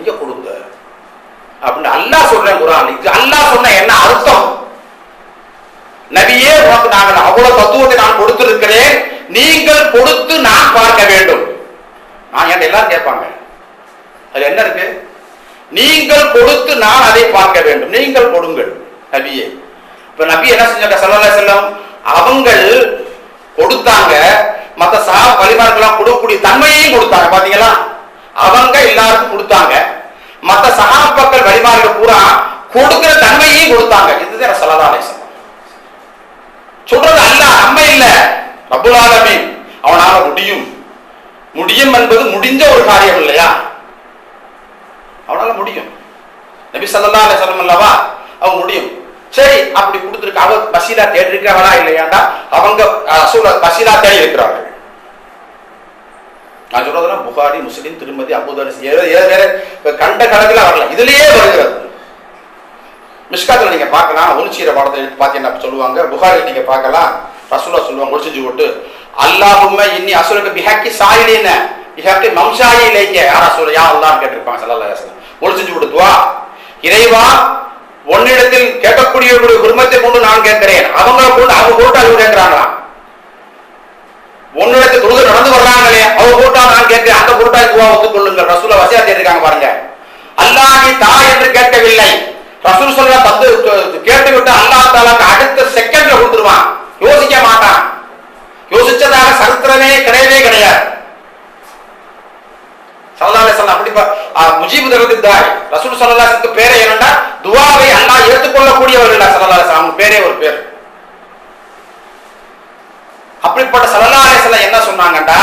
இங்க கொடுங்க. அப்படின்னு அல்லாஹ் சொல்றேன் குரான். இது அல்லா சொன்ன என்ன அர்த்தம்? நபியே உனக்கு நாங்கள் அவ்வளவு தத்துவத்தை நான் கொடுத்திருக்கிறேன். நீங்கள் கொடுத்து நான் பார்க்க வேண்டும். நான் என் எல்லாரும் கேட்பாங்க. அது என்ன இருக்கு? நீங்கள் கொடுத்து நான் அதை பார்க்க வேண்டும். நீங்கள் கொடுங்கள் நபியே. இப்ப நபி என்ன செஞ்சாங்க? சல்லா செல்லம் அவங்கள் கொடுத்தாங்க. மற்ற சா வழிபாடுகள்லாம் கொடுக்கக்கூடிய தன்மையையும் கொடுத்தாங்க. பாத்தீங்களா? அவங்க எல்லாருக்கும் கொடுத்தாங்க. மத்த சகாபாக்கள் வழிபாடுகள் பூரா கொடுக்கிற தன்மையையும் கொடுத்தாங்க. இதுதான் சல்லல்லாஹு சொல்றது அல்ல நம்ம இல்ல. ரபுலாலமே அவனால முடியும். முடியும் என்பது முடிஞ்ச ஒரு காரியம் இல்லையா? அவனால முடியும். நபி சல்லா அலிசலம் அல்லவா? அவன் முடியும். சரி அப்படி கொடுத்துருக்க அவ பசீலா தேடி இருக்கிறவளா இல்லையாண்டா? அவங்க பசீலா தேடி இருக்கிறார்கள் நான் சொல்றதெல்லாம் புகாரி முஸ்லீம் திருமதி அபுதாரி கண்ட கணக்கில் வரல. இதுலயே வருகிறது. மிஷ்காத்தில் நீங்க பார்க்கலாம் உருச்சீர பாடத்தை எடுத்து பார்த்தீங்கன்னா சொல்லுவாங்க? புகாரில் நீங்க பார்க்கலாம். ரசூலா சொல்லுவாங்க ஒளிச்சு போட்டு அல்லாஹும்ம இன்னி அசுலுக்கு பிஹாக்கி சாயிலின. பிஹாக்கி மம்சாயி இலைக்க. யார் அசுல யா அல்லாஹ் கேட்டிருப்பாங்க சல்லல்லாஹு அலைஹி வஸல்லம். விடுத்துவா இறைவா உன்னிடத்தில் கேட்கக்கூடியவர்களுடைய குடும்பத்தை கொண்டு நான் கேட்கிறேன். அவங்களை கொண்டு அவங்க போட்டு அவங்க கேட்கிறாங்களாம் உன்னிடத்தில் தொழுது நடந்து வர்றாங்களே அவங்க போட்டா நான் கேட்கிறேன் அந்த போட்டா துவா ஒத்துக்கொள்ளுங்கள் ரசூல வசியா தேடிருக்காங்க பாருங்க. அல்லாஹ் நீ தா என்று கேட்கவில்லை. ரசூல் சொல்ற தந்து கேட்டு விட்டு அல்லாஹ் தாலாக்கு அடுத்த செகண்ட்ல கொடுத்துருவான் யோசிக்க மாட்டான். யோசிச்சதாக சரித்திரமே கிடையவே கிடையாது. சல்லல்லாஹு அலைஹி வஸல்லம் அப்படி ப- ஆ, முஜீபு தரதித்தாய் ரசூல் சல்லல்லாஹு அலைஹி வஸல்லம் பேரே என்னன்னா துஆவை அல்லாஹ் ஏற்றுக்கொள்ளக்கூடியவர்கள் சல்லல்லாஹு அலைஹி வஸல்லம். அவங்க பேரே ஒரு பேர். அப்படிப்பட்ட சரணாலயத்துல என்ன சொன்னாங்கடா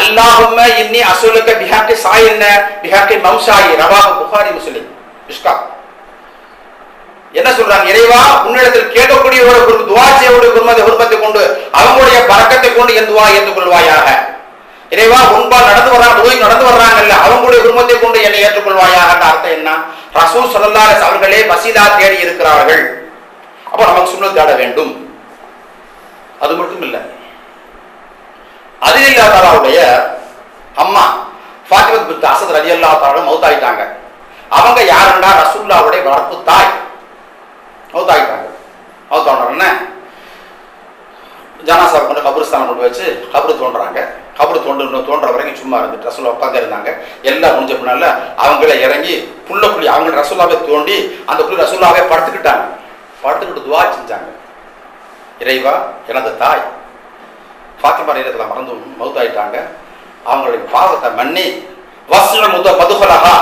அல்லாஹும்ம இன்னி அசுலுக்க பிஹாக்கி சாயின்ன பிஹாக்கி மம்சாயி ரவாஹு புகாரி முஸ்லிம். இஷ்கா. என்ன சொல்றாங்க? இறைவா உன்னிடத்தில் கேட்கக்கூடியவரோட ஒரு துவா செய்யக்கூடிய குடும்பத்தை குருமத்தை கொண்டு அவங்களுடைய பறக்கத்தை கொண்டு என் துவா ஏற்றுக்கொள்வாயாக இறைவா உன்பா நடந்து வர்றாங்க நோய் நடந்து வர்றாங்கல்ல அவங்களுடைய குடும்பத்தை கொண்டு என்னை ஏற்றுக்கொள்வாயாக அர்த்தம் என்ன? ரசூல் ஸல்லல்லாஹு அவர்களே மசீதா தேடி இருக்கிறார்கள். அப்ப நமக்கு சுண்ணத் தேட வேண்டும். அது மட்டும் இல்லை அதில்லா தாலாவுடைய அம்மா ஃபாத்திமத் பின் அசத் ரலி அல்லா தாலும் மௌத்தாயிட்டாங்க. அவங்க யாருன்னா ரசூல்லாவுடைய வளர்ப்பு தாய். மௌத்தாயிட்டாங்க. மௌத்தான ஜனாசா கொண்டு கபருஸ்தான் கொண்டு வச்சு கபரு தோன்றாங்க. கபரு தோண்டு தோன்ற வரைக்கும் சும்மா இருந்துட்டு ரசூலா உட்காந்து இருந்தாங்க. எல்லாம் முடிஞ்ச பின்னால அவங்கள இறங்கி புள்ள குழி அவங்க ரசூலாவே தோண்டி அந்த குழி ரசூலாவே படுத்துக்கிட்டாங்க. படுத்துக்கிட்டு துவா செஞ்சாங்க. இறைவா எனது தாய். பாத்திமா நேரத்தில் மறந்து மௌத்தாயிட்டாங்க. அவங்களுடைய பாவத்தை மன்னி வஸ்ல முத மதுகலஹா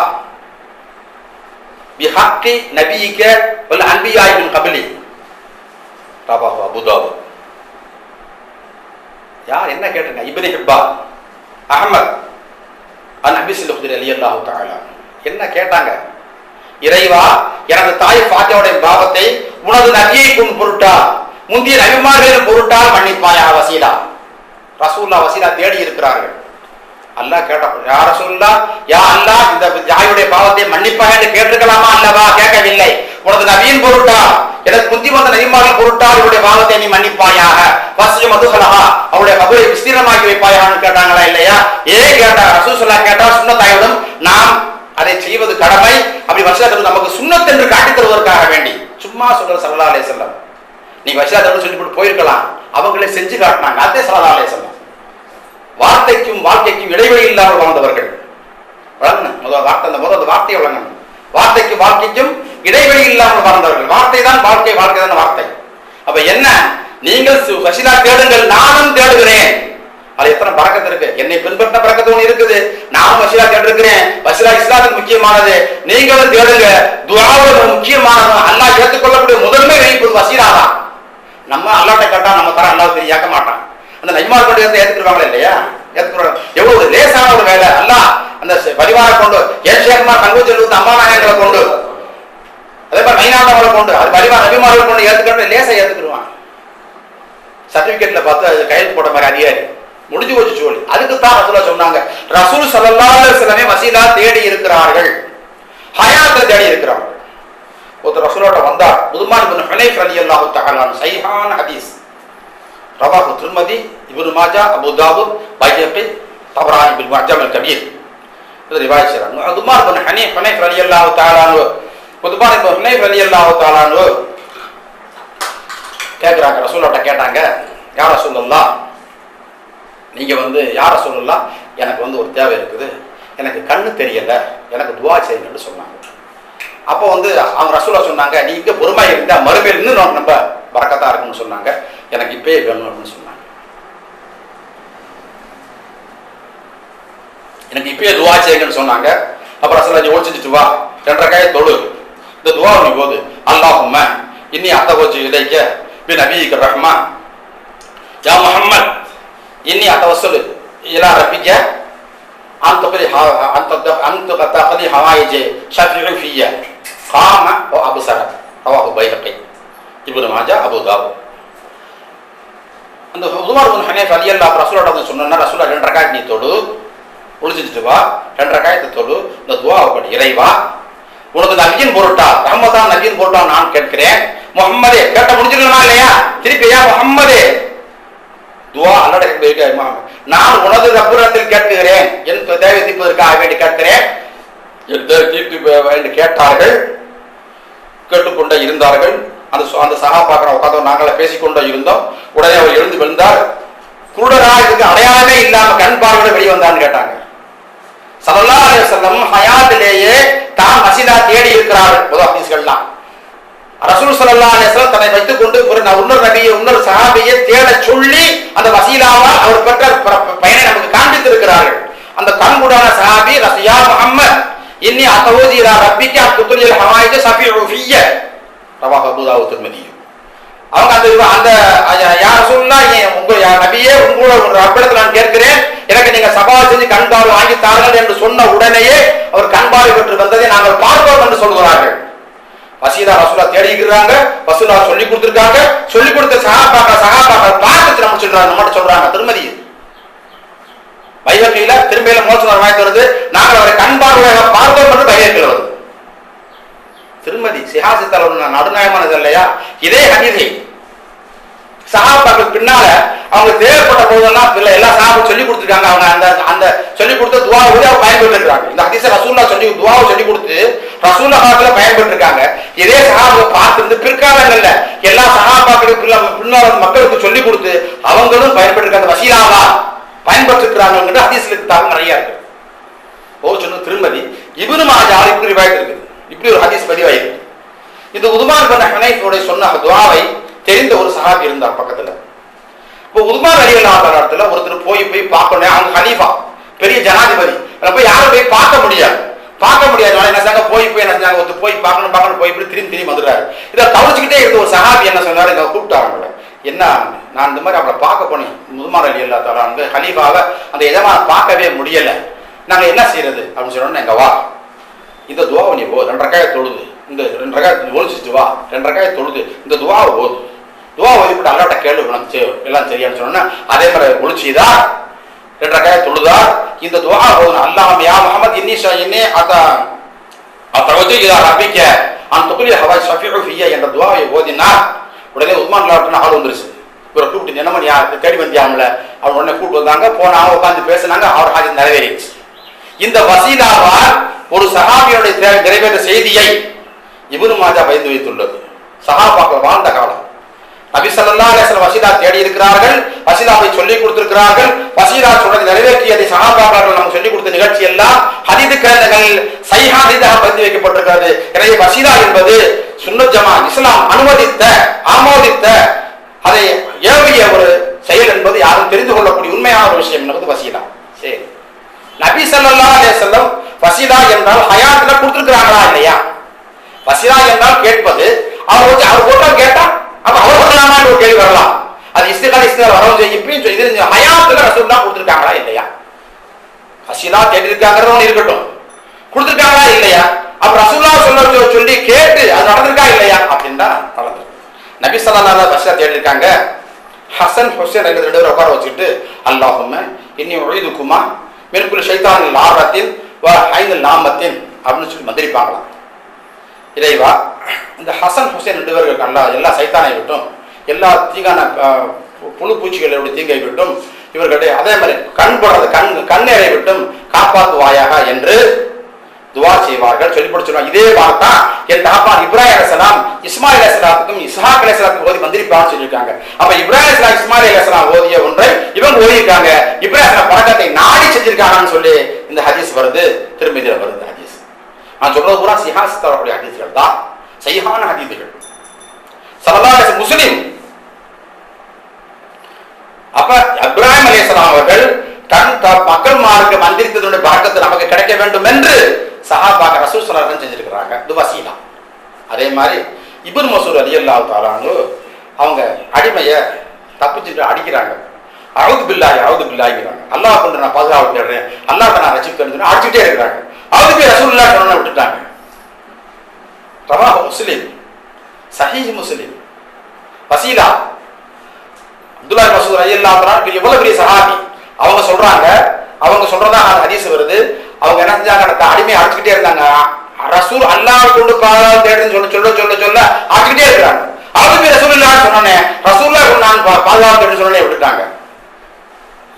பிஹக்கி நபியிக்க வல்ல அன்பியாயின் மின் கபிலி. ரபாஹு அபுதாபு யார் என்ன கேட்டுங்க இப்னு ஹிப்பா அகமது அன் அபிசில் குதிரை அலி அல்லாஹு தஆலா. என்ன கேட்டாங்க? இறைவா எனது தாய் பாத்தியாவுடைய பாவத்தை உனது நபியை பொருட்டா முந்தைய நபிமார்களின் பொருட்டா மன்னிப்பாயா வசீலா. ரசூல்லா வசீலா தேடி இருக்கிறார்கள். அல்லா கேட்ட யா ரசூல்லா யா அல்லா இந்த ஜாயுடைய பாவத்தை மன்னிப்பாக என்று கேட்டிருக்கலாமா அல்லவா? கேட்கவில்லை. உனது நவீன் பொருட்டா? எனக்கு புத்தி வந்த நபிமார்கள் பொருட்டா? இவருடைய பாவத்தை நீ மன்னிப்பாயாக? வசிய மதுகலஹா அவருடைய கபரை விஸ்தீரமாக்கி வைப்பாயான்னு கேட்டாங்களா இல்லையா? ஏன் கேட்டா ரசூல் சொல்லா கேட்டா சுண்ணத்தாயுடன் நாம் அதை செய்வது கடமை. அப்படி வசதி நமக்கு சுண்ணத் என்று காட்டித் தருவதற்காக வேண்டி. சும்மா சொல்ற சல்லா அலே செல்லம் நீ வசதி சொல்லி போட்டு போயிருக்கலாம். அவங்களே செஞ்சு காட்டினாங்க. அதே சல்லா அலைஹி வார்த்தைக்கும் வாழ்க்கைக்கும் இடைவெளி இல்லாமல் வாழ்ந்தவர்கள். வழங்கணும் முதல் வார்த்தை அந்த முதல் வார்த்தையை வழங்கணும். வார்த்தைக்கும் வாழ்க்கைக்கும் இடைவெளி இல்லாமல் வாழ்ந்தவர்கள். வார்த்தை தான் வாழ்க்கை வாழ்க்கை தான் வார்த்தை. அப்ப என்ன? நீங்கள் சு- தேடுங்கள் நானும் தேடுகிறேன். அது எத்தனை பறக்கத்து இருக்கு? என்னை பின்பற்ற பறக்கத்து ஒண்ணு இருக்குது. நானும் வசீலா கேட்டிருக்கிறேன் வசீலா இஸ்லாத்துக்கு முக்கியமானது. நீங்களும் தேடுங்க. துவாவோட முக்கியமானது. அல்லா ஏற்றுக்கொள்ளக்கூடிய முதன்மை வைப்பது வசீலா தான். நம்ம அல்லாட்ட கேட்டா நம்ம தர அல்லாஹ் தெரிய ஏற்க மாட்டான். அந்த நஜ்மார் கொண்டு வந்து ஏத்துக்குருவாங்களா இல்லையா? ஏத்துக்குறாங்க எவ்வளவு லேசான ஒரு வேலை. அல்லாஹ் அந்த பரிவார கொண்டு ஏன் சேகமா தங்கு செல்வது அம்மா நாயங்களை கொண்டு. அதே மாதிரி மைனாண்டவங்களை கொண்டு. அது பரிவார நபிமார்கள் கொண்டு ஏத்துக்கிட்டு லேசா ஏத்துக்குருவான் சர்டிபிகேட்ல பார்த்து அது கையெழுத்து போட்ட மாதிரி அதிகாரி. முடிஞ்சு போச்சு சோழி. அதுக்கு தான் ரசூலா சொன்னாங்க. ரசூல் ஸல்லல்லாஹு சிலமே மசீதா தேடி இருக்கிறார்கள். ஹயாத்தை தேடி இருக்கிறார்கள் ஒருத்தர் ரசூலோட வந்தார் உதுமான் இப்னு ஹுனைஃப் ரலியல்லாஹு தஆலா சைஹான் ஹதீஸ். ரவாஹு திருமதி இப்னு மாஜா அபுதாபு தாவூத் பைஹகி தபரானி பில் முஅஜம் அல் கபீர். இது ரிவாய் செய்றாங்க. உதுமார் பின் ஹனீஃப் ஹனீஃப் ரலியல்லாஹு தஆலானு உதுமார் பின் அலி அல்லாஹு தஆலானு கேட்குறாங்க ரசூலோட்ட கேட்டாங்க யார் ரசூலுல்லாஹ் நீங்கள் வந்து யார் ரசூலுல்லாஹ் எனக்கு வந்து ஒரு தேவை இருக்குது. எனக்கு கண்ணு தெரியலை எனக்கு துவா செய்யுங்கன்னு சொன்னாங்க. அப்போ வந்து அவங்க ரசூலா சொன்னாங்க நீ இங்கே பொறுமையாக இருந்தால் மறுபடியும் இன்னும் நம்ம பறக்கத்தான் இருக்கும்னு சொன்னாங்க. எனக்கு இப்பயே வேணும் அப்படின்னு சொன்னாங்க. எனக்கு இப்பயே துவா செய்யுங்கன்னு சொன்னாங்க. அப்புறம் ரசூலா யோசிச்சுட்டு வா. ரெண்டரை காய தொழு. இந்த துவா நீ போது அல்லாஹும்ம இன்னி அத்த வச்சு இதைக்க பி நபீக்கு ரஹ்மான். யா முஹம்மத் இன்னி அத்த வசூல் இலா ரப்பிக்க. அந்த அந்த அந்த ஹவாயிஜே ஷஃபி ஃபியா Sama wa oh, Abu Sarah Rawahu Bayhaqi Ibnu Majah Abu Dawud. அந்த உதுமார் உன் ஹனேஃப் அலி ரசூலோட வந்து சொன்னா ரசூலா ரெண்டு ரகாயத் நீ தொடு ஒழிச்சுட்டு வா. ரெண்டு ரகாயத்தை தொடு இந்த துவா அவன் இறைவா உனக்கு நபியின் பொருட்டா ரஹமதான் நபியின் பொருட்டா நான் கேட்கிறேன். முகம்மதே கேட்ட முடிஞ்சிருக்கணுமா இல்லையா? திருப்பியா ஏன் முகம்மதே. துவா அல்லடமா நான் உனது ரப்புரத்தில் கேட்கிறேன். என் தேவை தீர்ப்பதற்காக வேண்டி கேட்கிறேன். என் தேவை தீர்ப்பு வேண்டி கேட்டார்கள். கேட்டுக்கொண்டே இருந்தார்கள். அந்த சு- அந்த சகாபாக்கள் உட்காந்து நாங்களே பேசிக்கொண்டே இருந்தோம். உடனே அவர் எழுந்து விழுந்தார். குருடரா இதுக்கு அடையாளமே இல்லாம கண் பார்வையோட வெளியே வந்தான்னு கேட்டாங்க. சல்லா அலையம் ஹயாத்திலேயே தான் மசிதா தேடி இருக்கிறார்கள். முதல் ஹதீஸ்கள்லாம். ரசூல் ஸல்லல்லாஹு அலைஹி தன்னை வைத்துக் கொண்டு ஒரு ந- இன்னொரு நபியை இன்னொரு சஹாபியை தேட சொல்லி அந்த வசீலாவால் அவர் பெற்ற பயனை நமக்கு காண்பித்திருக்கிறார்கள். அந்த கண்கூடான சஹாபி ரசியா முஹம்மத் இன்னி அத்தவுதி இலா ரப்பிக்க அத்துலில் ஹவாயிஜ சஃபிஉ ஃபிய்ய ரவாஹ் அபூ தாவூத் திர்மிதி அவங்க அந்த அந்த யார் சொல்லா உங்க யா- நபியே உங்களோட ஒரு ரப்பிடத்தில் நான் கேட்கிறேன். எனக்கு நீங்க சபா செஞ்சு கண்பார்வை வாங்கி தாருங்கள் என்று சொன்ன உடனேயே அவர் கண்பார்வை பெற்று வந்ததை நாங்கள் பார்ப்போம் என்று சொல்கிறார்கள். வசீதா ரசூலா தேடி இருக்கிறாங்க வசூலா சொல்லி கொடுத்துருக்காங்க. சொல்லி கொடுத்த சகாபாக்க சகாபாக்க பார்த்து நம்ம சொல்றாங்க நம்ம சொல்றாங்க. திருமதி வைவகையில திரும்பியில மோசம் வாய்த்து வருது. நாங்கள் அவரை கண் பார்ப்போம் என்று வைவகையில் வருது திருமதி சிஹாசி தலைவர் நடுநாயகமானது இல்லையா இதே ஹதீதை சகாபாக்கள் பின்னால அவங்க தேவைப்பட்ட போதெல்லாம் இல்ல எல்லா சகாபும் சொல்லி கொடுத்துருக்காங்க. அவங்க அந்த அந்த சொல்லி கொடுத்த துவாவோட அவங்க பயன்பட்டுருக்காங்க இந்த ஹதீஸ ரசூல்லா சொல்லி துவாவை சொல்லி கொடுத்து ரசூல்லா காலத்துல பயன்பெற்றிருக்காங்க. இதே இதே சகாபுவை பார்த்து பிற்காலங்கள்ல எல்லா சகாபாக்களுக்கு பின்னால் மக்களுக்கு சொல்லி கொடுத்து அவங்களும் பயன்பட்டு வசீலாவா? பயன்பட்டு இருக்கிறாங்க தாக்கம் நிறைய இருக்கு போக சொன்ன திருமதி இவரும் மாஜா இப்படி ரிவாயத் இருக்குது. இப்படி ஒரு ஹதீஸ் பதிவாயிருக்கு. இந்த உதுமான் பண்ண ஹனைஃபோட சொன்ன துவாவை தெரிந்த ஒரு சஹாபி இருந்தார் பக்கத்துல. இப்போ உதுமான் அலி இடத்துல ஒருத்தர் போய் போய் பார்க்கணும். அவங்க ஹனீஃபா பெரிய ஜனாதிபதி. அதுல போய் யாரும் போய் பார்க்க முடியாது. பார்க்க முடியாதனால என்ன செஞ்சாங்க போய் போய் என்ன செஞ்சாங்க ஒருத்தர் போய் பார்க்கணும் பார்க்கணும் போய் இப்படி திரும்பி திரும்பி வந்துடுறாரு. இதை கவனிச்சுக்கிட்டே இருந்த ஒரு சஹாபி என்ன சொன்னாரு? இதை கூப்பிட்டாங்க என்ன? நான் இந்த மாதிரி அவளை பார்க்க போனேன். முதுமார் அலி அல்லா தாலா வந்து ஹலீஃபாவை அந்த எஜமான பார்க்கவே முடியலை. நாங்கள் என்ன செய்யறது? அப்படின்னு சொன்னோன்னே எங்க வா. இந்த துவாவை நீ ஓ ரெண்டு ரக்காய தொழுது. இந்த ரெண்டு ரக்காய ஒழிச்சிட்டு வா. ரெண்டு ரக்காய தொழுது. இந்த துவாவை ஓது. துவா ஓதிப்பட்டு அல்லாட்ட கேள்வி உனக்கு எல்லாம் சரியான்னு சொன்னோன்னா அதே மாதிரி ஒழிச்சுதா ரெண்டு ரக்காய தொழுதா? இந்த துவா ஓதுன அல்லாஹ் யா முஹம்மத் இன்னி ஷா இன்னி அத்தவஜு இதா ரபிக்க அந்த தொகுதி ஹவாய் ஷஃபிஉ ஃபிய்ய என்ற துவாவை ஓதினா உடனே உஸ்மான் லாட்னு ஆள் வந்துருச்சு. இவரை கூப்பிட்டு என்ன பண்ணி தேடி வந்தியாமல அவர் உடனே கூப்பிட்டு வந்தாங்க. போனாங்க உட்காந்து பேசினாங்க. அவர் ஹாஜர் நிறைவேறிச்சு. இந்த வசீலாவால் ஒரு சஹாபியுடைய நிறைவேற்ற செய்தியை இப்னு மாஜா பயந்து வைத்துள்ளது. சஹாபாக்கள் வாழ்ந்த காலம் நபி ஸல்லல்லாஹு தேடி இருக்கிறார்கள் வசீதாவை சொல்லிக் கொடுத்திருக்கிறார்கள். வசீதா சொன்னதை நிறைவேற்றியதை சகாபாக்கள் நமக்கு சொல்லிக் கொடுத்த நிகழ்ச்சி எல்லாம் ஹதீது கிரந்தங்களில் சைஹா ஹதீதாக பதிவு வைக்கப்பட்டிருக்கிறது. எனவே வசீதா என்பது சுன்னத் ஜமா இஸ்லாம் அனுமதித்த ஆமோதித்த அதை ஏவிய ஒரு செயல் என்பது யாரும் தெரிந்து கொள்ளக்கூடிய உண்மையான ஒரு விஷயம் என்பது வசீலா. சரி. நபி சல்லா அலைஹி வஸல்லம் வசீலா என்றால் ஹயாத்துல கொடுத்துருக்கிறாங்களா இல்லையா? வசீலா என்றால் கேட்பது அவர் வச்சு அவர் போட்டா கேட்டா அப்ப அவர் சொல்லலாமான்னு ஒரு கேள்வி வரலாம். அது இஸ்திகால இஸ்திகால வரவும் செய்யும். இப்பயும் சொல்லி இது ஹயாத்துல ரசூல்லா கொடுத்துருக்காங்களா இல்லையா? ஹசீலா கேட்டிருக்காங்கிறது ஒன்று இருக்கட்டும். கொடுத்துருக்காங்களா இல்லையா? அப்ப ரசூல்லா சொல்ல சொல்லி கேட்டு அது நடந்திருக்கா இல்லையா? அப்படின்னா நடந்திருக்கு. நபி ஸல்லல்லாஹு அலைஹி தேடிருக்காங்க ஹசன் ஹுசேன் ரெண்டு ரெண்டு பேரும் உட்கார வச்சுக்கிட்டு அல்லாஹும் இன்னி உழிதுக்குமா மேற்குள்ள ஷைத்தானில் லாரத்தின் வ நாமத்தின் அப்படின்னு சொல்லி மந்திரிப்பாங்களாம் இறைவா இந்த ஹசன் ஹுசேன் ரெண்டு பேர்கள் அல்லா எல்லா சைத்தானை விட்டும் எல்லா தீங்கான அஹ், புழு பூச்சிகளுடைய தீங்கை விட்டும் இவர்களுடைய அதே மாதிரி கண் போடாத கண் கண்ணேரை விட்டும் காப்பாற்றுவாயாக என்று துவா செய்வார்கள். சொல்லி கொடுத்துருவாங்க இதே வார்த்தை என் தாப்பா இப்ராஹிம் அலிஸ்லாம் இஸ்மாயில் அலிஸ்லாத்துக்கும் இஸ்ஹாக் அலிஸ்லாத்துக்கும் ஓதி வந்திருப்பான்னு சொல்லியிருக்காங்க. அப்ப இப்ராஹிம் அலிஸ்லாம் இஸ்மாயில் அலிஸ்லாம் ஓதிய ஒன்றை இவங்க ஓதியிருக்காங்க. இப்ராஹிம் பழக்கத்தை நாடி செஞ்சிருக்காங்கன்னு சொல்லி இந்த ஹதீஸ் வருது திருமதியில் வருது. நான் சொல்றது பூரா சிஹாஸ் தரக்கூடிய ஹதீஸ்கள் தான். சைஹான ஹதீஸ்கள். சல்லல்லாஹு முஸ்லிம். அப்ப இப்ராஹிம் அலைஹிஸ்ஸலாம் அவர்கள் தன் த- மக்கள் மார்க்கு மந்திரித்ததுடைய பழக்கத்தை நமக்கு கிடைக்க வேண்டும் என்று சஹாபாக ரசூல் சலாசன் செஞ்சிருக்கிறாங்க. துவசீலா அதே மாதிரி இபுன் மசூர் அலி அல்லா தாலானு அவங்க அடிமையை தப்பிச்சுட்டு அடிக்கிறாங்க. அவுது பில்லாஹி அவுது பில்லாஹிங்கிறாங்க அல்லாஹ் கொண்டு நான் பாதுகாப்பு தேடுறேன் அல்லாஹ் நான் ரசிக்கிறேன் அடிச்சுட்டே இருக்கிறாங்க. அவுது ரசூல்லா சொன்ன விட்டுட்டாங்க. ரவாஹ் முஸ்லிம் சஹீஹ் முஸ்லிம். வசீலா அப்துல்லா மசூத் ரலியல்லாஹு தஆலா எவ்வளவு பெரிய சஹாபி? அவங்க சொல்றாங்க அவங்க சொல்றதா ஹதீஸ் வருது. அவங்க என்ன செஞ்சாங்க? அந்த அடிமையை அடிச்சுக்கிட்டே இருந்தாங்க. ரசூல் அல்லாஹ் கொண்டு பாதுகாப்பு தேடுன்னு சொல்ல சொல்ல சொல்ல சொல்ல அடிச்சுக்கிட்டே இருக்கிறாங்க. அவங்க ரசூல் இல்லா சொன்னோன்னே ரசூல்லா சொன்னாங்க நான் பாதுகாப்பு தேடுன்னு சொன்னே விட்டுட்டாங்க.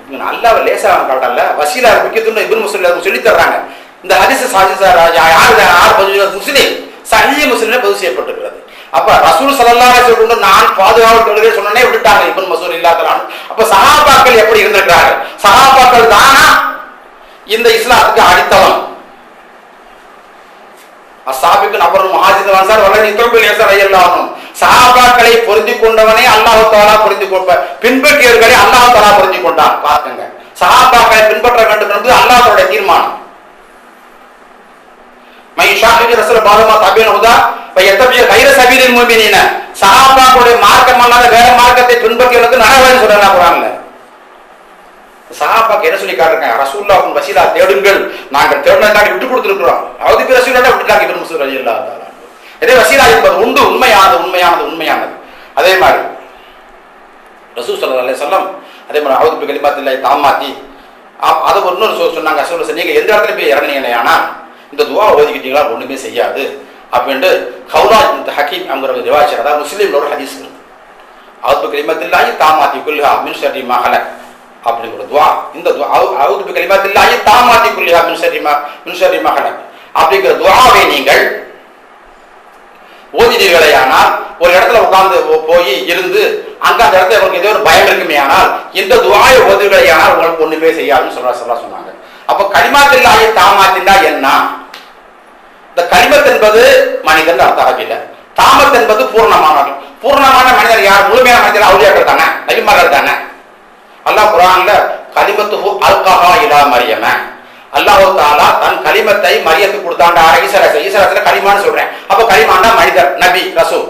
இவங்க அல்லாஹ் லேசா காட்டல வசீலா முக்கியத்துவம் இப்னு முஸ்லிம் சொல்லி தர்றாங்க. இந்த ஹரிச சாஜி சார் யார் யார் பதிவு செய்யப்பட்டிருக்கிறது. அப்ப ரசூல் ஸல்லல்லாஹு அலைஹி நான் பாதுகாப்பு சொன்னே சொன்னனே விட்டுட்டாங்க இப்பன் மசூர் இல்லாதலான் அப்ப சகாபாக்கள் எப்படி இருந்திருக்கிறாங்க சகாபாக்கள் தானா? இந்த இஸ்லாத்துக்கு அடித்தளம். அசாபிக்கு நபரும் மகாஜித் சார் வளர்ந்து தொழில் ஏசர் ஐயல்லானும் சஹாபாக்களை பொருந்தி கொண்டவனே அல்லாஹ் தாலா பொருந்தி கொடுப்பேன் பின்பற்றியவர்களை அல்லாஹ் தாலா பொருந்தி கொண்டான். பாருங்க. சஹாபாக்களை பின்பற்ற வேண்டும் என்பது அல்லாஹ்வுடைய தீர்மானம். மை ஷாஹிபி ரசூல் பாதமா தபியன் ஹுதா பை எத்தபிய கைர சபீலில் முஃமினீன சஹாபாக்களுடைய மார்க்கம் அல்லாத வேற மார்க்கத்தை பின்பற்றியவனுக்கு நரகம்னு சொல்றாங்க குர்ஆன்ல சஹாபாக்கு என்ன சொல்லி காட்டுறாங்க ரசூல்லா உன் வசீலா தேடுங்கள் நாங்கள் தேடினதாண்டி விட்டு கொடுத்துருக்கிறோம் அவது பேர் ரசூல்லா விட்டுட்டாங்க இப்னு மசூத் ரலியல்லாஹு தஆலா இதே வசீலா என்பது உண்டு உண்மையானது உண்மையானது உண்மையானது அதே மாதிரி ரசூல் ஸல்லல்லாஹு அலைஹி வஸல்லம் அதே மாதிரி அவுது கலிமாத்தில்லாஹி தாமாத்தி அ- அதை ஒரு இன்னொரு சொன்னாங்க சொல்ல நீங்கள் எந்த இடத்துல போய் இறங்குனீங்க ஆனா இந்த துவா ஓதிக்கிட்டீங்களா? ஒன்றுமே செய்யாது. அப்படின்ட்டு ஹவுலா இந்த ஹக்கீம் அங்கிற ரிவாச்சர் அதாவது முஸ்லீம்ல ஒரு ஹதீஸ் இருக்கு. அவுது கலிமத்தில்லாஹி தாமாத்தி குல்ஹா மின் ஷர்ரி மா அப்படிங்கிற துவா. இந்த துவா அவுது கலிமத்தில்லாஹி தாமாத்தி குல்ஹா மின் ஷர்ரி மா மின் ஷர்ரி அப்படிங்கிற துவாவை நீங்கள் ஓதினீர்களே ஆனால் ஒரு இடத்துல உட்கார்ந்து போய் இருந்து அங்க அந்த இடத்துல உங்களுக்கு ஏதோ ஒரு பயம் இருக்குமே ஆனால் இந்த துவாயை ஓதுகளே ஆனால் உங்களுக்கு ஒண்ணுமே செய்யாதுன்னு சொல்ற சொல்ல சொன்னாங்க. அப்போ கலிமாத்தில்லாஹி தாமாத்தின்னா என்ன? இந்த கனிமத் என்பது மனிதன் அர்த்தம் இல்லை தாமத் என்பது பூர்ணமானவன் பூர்ணமான மனிதர் யார்? முழுமையான மனிதர் அவுளியாக்கள் தானே? நபிமார்கள் தானே? அல்லாஹ் குரான்ல கலிமத்துஹு அல்கஹா இலா மரியம. அல்லாஹு தாலா தன் கலிமத்தை மரியத்துக்கு கொடுத்தாண்டா ஈசராச ஈசராசல கலிமான்னு சொல்றேன். அப்ப கலிமான்னா மனிதர் நபி ரசூல்.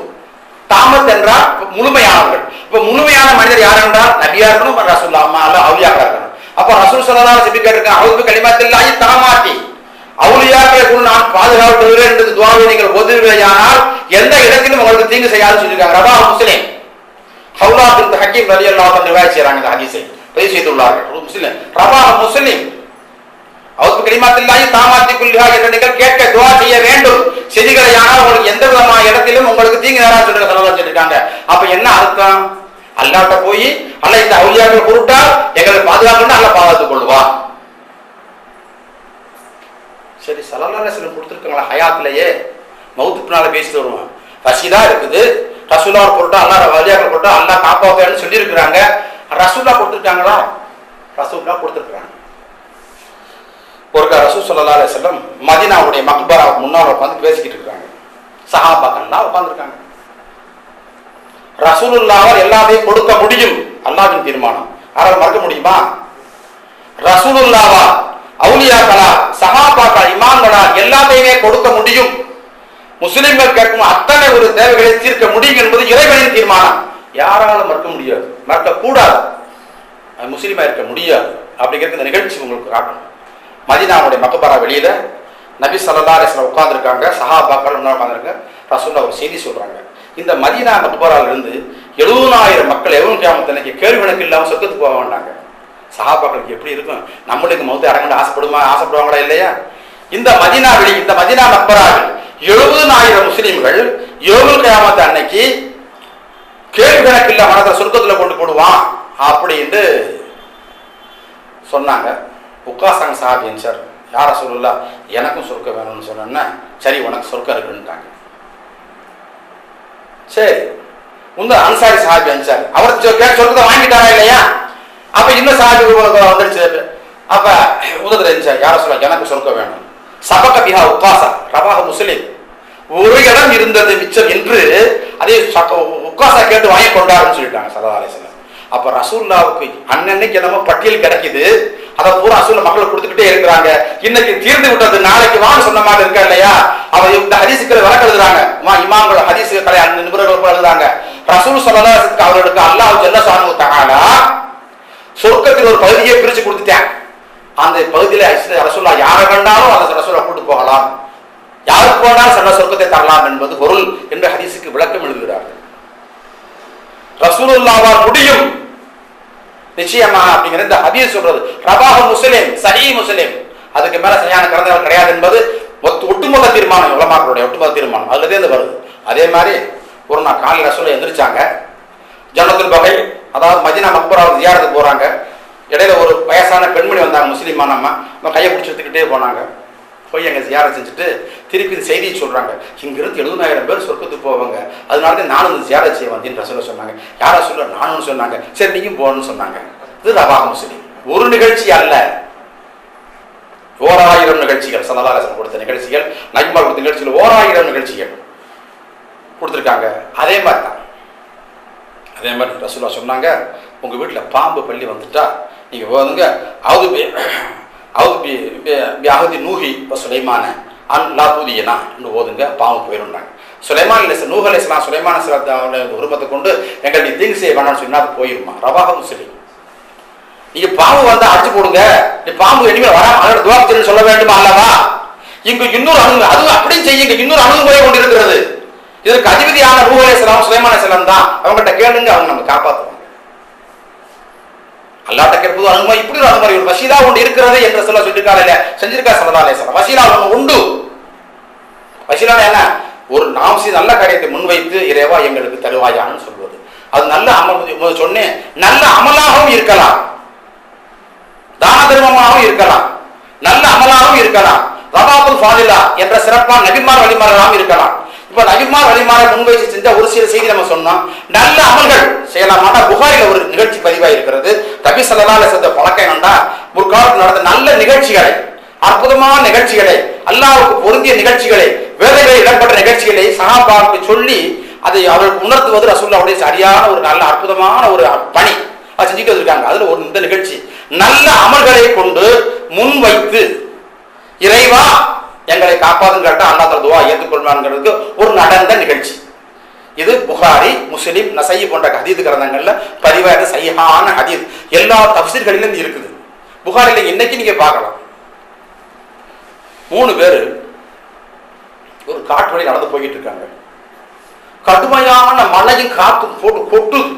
தாமத் என்றால் முழுமையானவர்கள். இப்ப முழுமையான மனிதர் யார் என்றால் நபியா இருக்கணும் ரசூல் அம்மா அல்ல அவுலியாக்களா இருக்கணும். அப்ப ரசூல் சொல்லலாம் சிபி கேட்டிருக்கேன் அவுது கலிமத்தில்லாஹி தாமாட்டி அவுலியாக்களை கொண்டு நான் பாதுகாப்பு தருகிறேன் என்று துவாவை நீங்கள் எந்த இடத்திலும் உங்களுக்கு தீங்கு செய்யாது சொல்லியிருக்காங்க. ரபா முஸ்லிம். ஹவுலா பின் ஹக்கீம் ரலியல்லாஹு அன்ஹு ரிவாயத் செய்றாங்க இந்த ஹதீஸை. பதிவு செய்துள்ளார்கள். ஒரு முஸ்லிம். ரபா முஸ்லிம். அவருக்கு கலிமாத்தில்லாஹி தாமாத்தி குல்லிஹா என்ற நீங்கள் கேட்க துவா செய்ய வேண்டும். செடிகளை ஆனால் உங்களுக்கு எந்த விதமான இடத்திலும் உங்களுக்கு தீங்கு நேராக சொல்லுங்க சொல்லலாம் சொல்லியிருக்காங்க. அப்ப என்ன அர்த்தம்? அல்லாட்ட போய் அல்ல இந்த அவுலியாக்கள் பொருட்டால் எங்களை பாதுகாக்கணும் அல்ல பாதுகாத்துக் கொள்வா சரி சலல்லாஹு சிலம் கொடுத்துருக்காங்களா ஹயாத்திலேயே மவுத்து பின்னால் பேசிட்டு வருவான் தான் இருக்குது. ரசூல்லாவை பொருட்டா அல்லா வலியாக்கள் பொருட்டா அல்லா காப்பாத்தான்னு சொல்லியிருக்கிறாங்க. ரசூல்லா கொடுத்துருக்காங்களா? ரசூல்லா கொடுத்துருக்குறாங்க. ஒருக்கா ரசூல் சொல்லலா செல்லம் மதினாவுடைய மக்பரா முன்னால் உட்காந்து பேசிக்கிட்டு இருக்காங்க. சஹாபாக்கள்லாம் உட்காந்துருக்காங்க ரசூலுல்லாவால் எல்லாத்தையும் கொடுக்க முடியும். அல்லாவின் தீர்மானம். யாரால் மறக்க முடியுமா? ரசூலுல்லாவா அவுலியாக்களா சஹாபாக்களா இமாம்களா எல்லாத்தையுமே கொடுக்க முடியும். முஸ்லிம்கள் கேட்கும் அத்தனை ஒரு தேவைகளை தீர்க்க முடியும் என்பது இறைவனின் தீர்மானம். யாராலும் மறுக்க முடியாது. மறக்க கூடாது முஸ்லீமா இருக்க முடியாது. அப்படிங்கிறது இந்த நிகழ்ச்சி உங்களுக்கு காட்டணும். மதினாவுடைய மக்கபரா வெளியில நபி ஸல்லல்லாஹு அலைஹி உட்காந்துருக்காங்க சஹாபாக்கள் முன்னாடி உட்கார்ந்திருக்காங்க. ரசூல்லா ஒரு செய்தி சொல்றாங்க. இந்த மதீனா மக்கபரால இருந்து எழுபதாயிரம் மக்கள் எவ்வளவு கியாமத்து கேள்வி கணக்கு இல்லாமல் சொர்க்கத்துக்கு போக வேண்டாங்க சகாபாக்களுக்கு எப்படி இருக்கும்? நம்மளுக்கு மௌத்த அடங்கண்டு ஆசைப்படுமா ஆசைப்படுவாங்களா இல்லையா? இந்த மதீனா வெளி இந்த மதீனா மக்கபராவில் எழுபதாயிரம் முஸ்லீம்கள் யோகுல் கியாமத்து அன்னைக்கு கேள்வி கணக்கு இல்ல மனதை சுருக்கத்தில் கொண்டு போடுவான் அப்படின்ட்டு சொன்னாங்க. உக்காசாங்க சாபியன் சார் யார சொல்லல எனக்கும் சொர்க்கம் வேணும்னு சொன்னேன்னா சரி உனக்கு சொர்க்கம் இருக்குன்ட்டாங்க சரி உந்த அன்சாரி சாஹிப் அன்சாரி அவர் சொ- சொர்க்கத்தை வாங்கிட்டாரா இல்லையா? அப்ப இன்னும் சாஹிப் வந்துருச்சு அப்ப உதத்துல இருந்துச்சு யார சொல்ல எனக்கு சொர்க்கம் வேணும். சபக பிஹா உக்காசா ரவாக முஸ்லிம். ஒரு இடம் இருந்தது மிச்சம் என்று அதே சக்க- உக்காசா கேட்டு வாங்கி கொண்டாருன்னு சொல்லிட்டாங்க சல்லா அலிஸ்லாம் அப்போ ரசூல்லாவுக்கு அன்னன்னைக்கு என்னமோ பட்டியல் கிடைக்குது. அதை பூரா ரசூல்ல மக்கள் கொடுத்துக்கிட்டே இருக்கிறாங்க. இன்னைக்கு தீர்ந்து விட்டது நாளைக்கு வான்னு சொன்ன மாதிரி இருக்கா இல்லையா? அவ இந்த ஹதீசுக்களை விளக்க எழுதுறாங்க இமா- இமாம்கள் ஹதீசுக்களை அந்த நிபுணர்கள் போல எழுதுறாங்க. ரசூல் சல்லல்லாஹு அவர்களுக்கு அல்லாஹ் ஜல்ல ஷானு தஆலா சொர்க்கத்தில் ஒரு பகுதியை பிரிச்சு கொடுத்துட்டேன். அந்த பகுதியில ரசூல்லா யாரை கண்டாலும் அந்த ரசூலா கூட்டு போகலாம். யாருக்கு போனால் சல்ல சொர்க்கத்தை தரலாம் என்பது பொருள் என்று ஹதீஸுக்கு விளக்கம் எழுதுகிறார்கள். ரசூலுல்லாவால் முடியும். நிச்சயமா அப்படிங்கிற இந்த ஹதீஸ் சொல்றது. ரபாஹு முஸ்லிம் சஹீ முஸ்லிம். அதுக்கு மேல சரியான கலந்தவர் கிடையாது என்பது மொத்த ஒட்டுமொத்த தீர்மானம் உலமாக்களுடைய ஒட்டுமொத்த தீர்மானம். அதுல இருந்து வருது. அதே மாதிரி ஒரு நாள் காலையில் ரசூலை எந்திரிச்சாங்க. ஜன்னத்தில் பகை அதாவது மதினா மக்பராவது ஜியாரத்துக்கு போறாங்க. இடையில ஒரு வயசான பெண்மணி வந்தாங்க முஸ்லீமான அம்மா நம்ம கையை பிடிச்சி எடுத்துக்கிட்டே போனாங்க. போய் அங்கே ஜியாரம் செஞ்சுட்டு திருப்பி இந்த செய்தியை சொல்கிறாங்க இங்கிருந்து எழுபதாயிரம் பேர் சொர்க்கத்துக்கு போவாங்க. அதனால தான் நானும் இந்த ஜியாரம் செய்ய வந்தேன் ரசூல சொன்னாங்க. யாரா சொல்ல நானும் சொன்னாங்க. சரி நீயும் போகணும்னு சொன்னாங்க. இது ரவாக முஸ்லீம். ஒரு நிகழ்ச்சி அல்ல. ஓராயிரம் நிகழ்ச்சிகள் சனதாரசன் கொடுத்த நிகழ்ச்சிகள் நஜ்மால் கொடுத்த நிகழ்ச்சிகள் ஓராயிரம் நிகழ்ச்சிகள் கொடுத்துருக்காங்க. அதே மாதிரி தான் அதே மாதிரி ரசூலா சொன்னாங்க. உங்கள் வீட்டில் பாம்பு பள்ளி வந்துட்டா நீங்கள் போதுங்க அவது அவது பி அகதி நூகி இப்போ சுலைமான. அன் லா தூதியனா? என்று ஓதுங்க பாம்பு போயிடும்னாங்க சுலைமான் இல்லை நூஹ் சுலைமான சில உருவத்தை கொண்டு எங்கள் நீ தீங்கு செய்ய வேணாம்னு சொன்னா அது போயிருமா? ரவாக முஸ்லீம். நீங்க பாம்பு வந்தா அடிச்சு போடுங்க. நீ பாம்பு இனிமே வராம அதோட துவாபத்தின்னு சொல்ல வேண்டுமா அல்லவா? இங்கு இன்னொரு அணுகு அதுவும் அப்படியே செய்யுங்க இன்னொரு அணுகுமுறை கொண்டு இருக்கிறது. இதற்கு அதிபதியான ரூஹலேசலாம் சுலைமான சிலம் தான். அவங்ககிட்ட கேளுங்க அவங்க நம்ம காப்பாற்றுவோம் அல்லாட்ட கேட்பது அனுமதி இப்படி ஒரு அனுமதி ஒரு வசீலா ஒன்று இருக்கிறது என்று சொல்ல சொல்லியிருக்காள் இல்ல செஞ்சிருக்கா சல்லா வசீலா ஒன்று உண்டு. வசீலா என்ன? ஒரு நாம் செய்த நல்ல காரியத்தை முன்வைத்து இறைவா எங்களுக்கு தருவாயான்னு சொல்வது. அது நல்ல அமல் சொன்னேன். நல்ல அமலாகவும் இருக்கலாம். தான தர்மமாகவும் இருக்கலாம். நல்ல அமலாகவும் இருக்கலாம். ரபாபுல் ஃபாதிலா என்ற சிறப்பான நபிமார் வழிமாறலாம் இருக்கலாம். இப்ப நபிமார் வழிமாற முன்வைத்து செஞ்ச ஒரு சில செய்தி நம்ம சொன்னோம். நல்ல அமல்கள் செய்யலாம் ஆனா புகாரில ஒரு நிகழ்ச்சி பதிவாக இருக்கிறது நபி ஸல்லல்லாஹு அலைஹி பழக்கம் என்னன்னா முற்காலத்தில் நடந்த நல்ல நிகழ்ச்சிகளை அற்புதமான நிகழ்ச்சிகளை அல்லாவுக்கு பொருந்திய நிகழ்ச்சிகளை வேதங்களில் இடம்பெற்ற நிகழ்ச்சிகளை சகாபாவுக்கு சொல்லி அதை அவர்களுக்கு உணர்த்துவது ரசூல்லாவுடைய சரியான ஒரு நல்ல அற்புதமான ஒரு பணி. அது செஞ்சுட்டு வந்திருக்காங்க. அதுல ஒரு இந்த நிகழ்ச்சி. நல்ல அமல்களை கொண்டு முன்வைத்து இறைவா எங்களை காப்பாதுன்னு கேட்டால் அண்ணா துவா ஏற்றுக்கொள்வான்ங்கிறதுக்கு ஒரு நடந்த நிகழ்ச்சி. இது புகாரி முஸ்லீம் நசை போன்ற ஹதீது கிரந்தங்கள்ல பதிவாக சையான ஹதீத். எல்லா தப்சீர்களிலும் இருக்குது. புகாரில இன்னைக்கு நீங்க பார்க்கலாம். மூணு பேர் ஒரு காட்டு வழி நடந்து போய்கிட்டு இருக்காங்க. கடுமையான மழையும் காத்தும் போட்டு கொட்டுது.